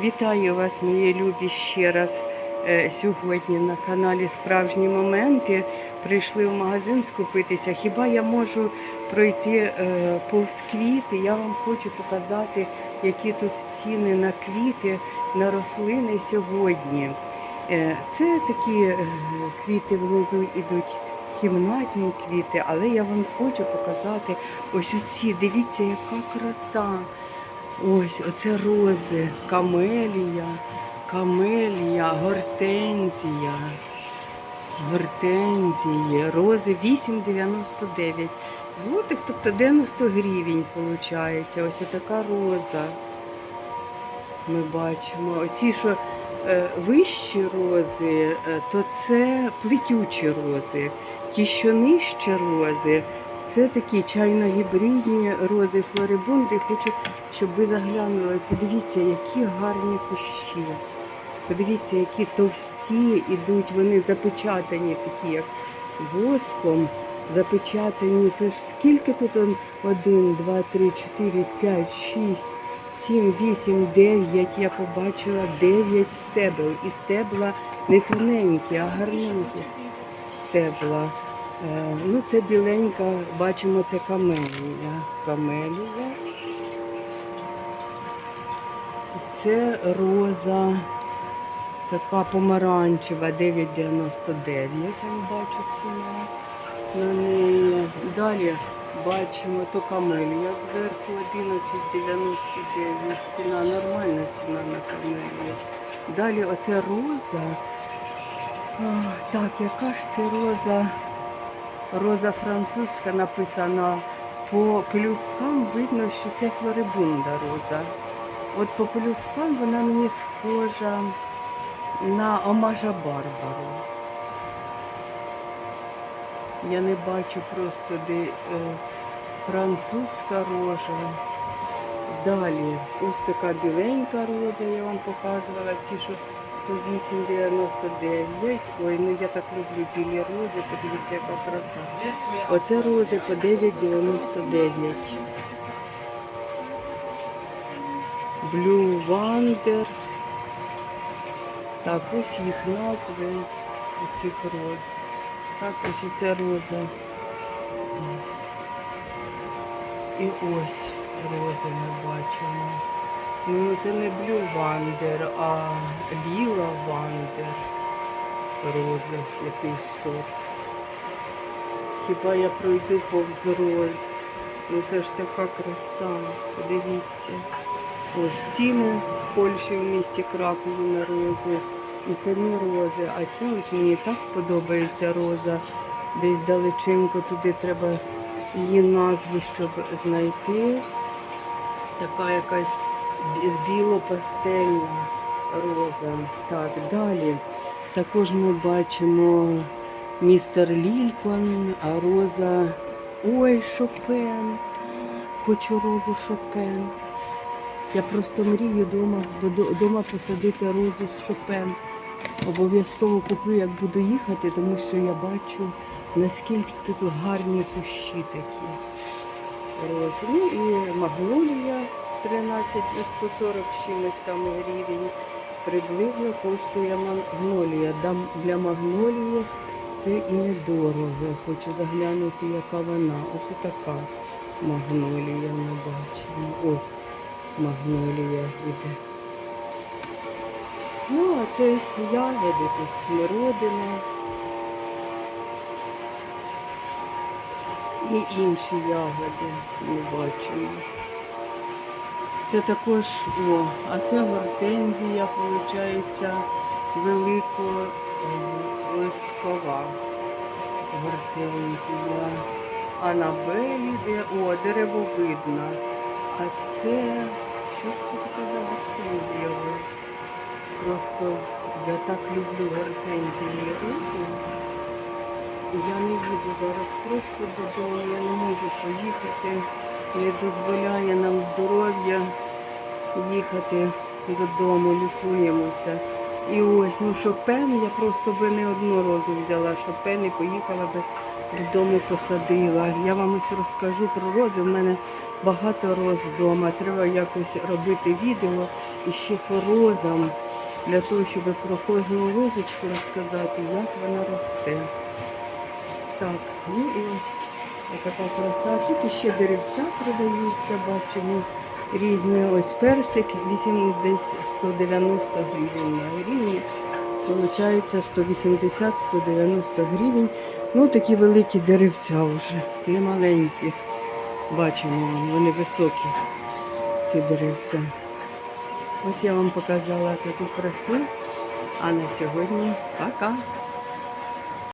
Вітаю вас, мої любі, ще раз. Е, Сьогодні на каналі Справжні моменти прийшли в магазин скупитися. Хіба я можу пройти е, повз квіти? Я вам хочу показати, які тут ціни на квіти, на рослини сьогодні. Е, Це такі квіти внизу йдуть кімнатні квіти, але я вам хочу показати ось оці. Дивіться, яка краса. Ось, оце рози, камелія, камелія, гортензія, гортензії, рози 8,99 злотих, тобто 90 гривень виходить. Ось така роза. Ми бачимо. Оці, що е, вищі рози, е, то це плетючі рози. Ті, що нижче рози, це такі чайно-гібридні рози флорибунди. Хочу, щоб ви заглянули. Подивіться, які гарні кущі. Подивіться, які товсті ідуть, вони запечатані, такі як воском. Запечатані. Це ж скільки тут он? Один, два, три, чотири, п'ять, шість, сім, вісім, дев'ять. Я побачила дев'ять стебел. І стебла не тоненькі, а гарненькі стебла. Е, Ну, це біленька, бачимо, це камелія. Камелія. Це роза така помаранчева, 9,99. Я бачу ціна на неї. Далі бачимо то камелія зверху 11,99. Ціна нормальна ціна на камелію. Далі оце роза. Ах, Так, яка ж це роза? Роза французька написана. По пелюсткам видно, що це флорибунда роза. От по пелюсткам вона мені схожа на Омажа Барбару. Я не бачу просто де е, французька рожа. Далі ось така біленька роза, я вам показувала, ці, що по 8,99. Ой, ну я так люблю білі рози, подивіться, яка краса. Оце рози по 9,99. Blue Wonder. Так, ось їх назви цих роз. Так, ось і ця роза. І ось рози ми бачимо. Ну, це не Blue Wonder, а Lila Wonder. Рози, якийсь сорт. Хіба я пройду повз роз? Ну це ж така краса. Подивіться. Ось ціни в Польщі в місті Кракові на рози. І самі рози. А ця ось мені так подобається роза. Десь далеченько туди треба її назву, щоб знайти. Така якась біло-пастельна роза. Так, далі. Також ми бачимо містер Лількон, а роза. Ой, Шопен. Хочу розу Шопен. Я просто мрію дома, вдома посадити розу з Шопен. Обов'язково куплю, як буду їхати, тому що я бачу, наскільки тут гарні кущі такі. Рози. Ну і магнолія 13 і 140 чимось там гривень. Приблизно коштує магнолія. Для магнолії це і недорого. Хочу заглянути, яка вона. Ось така магнолія ми бачимо. Ось магнолія йде. Ну, а це ягоди, тут смородина і інші ягоди ми бачимо. Це також, о, а це гортензія, виходить, великолисткова гортензія. Анабелі, де, о, деревовидна. А це, що ж це таке за гортензія? Просто я так люблю гортензії Я не їду зараз просто додому, я не можу поїхати. Не дозволяє нам здоров'я їхати додому, лікуємося. І ось, ну Шопен, я просто би не одну розу взяла Шопен і поїхала би додому посадила. Я вам ось розкажу про рози. У мене багато роз вдома. Треба якось робити відео іще по розам, для того, щоб про кожну лозочку розказати, як вона росте. Так, ну і ось така краса. Тут іще деревця продаються, бачимо. Різні ось персик, 8 десь 190 гривень на гривні. Получається 180-190 гривень. Ну такі великі деревця вже, не маленькі. Бачимо, вони високі, ці деревця. Ось я вам показала таку красу. А на сьогодні пока.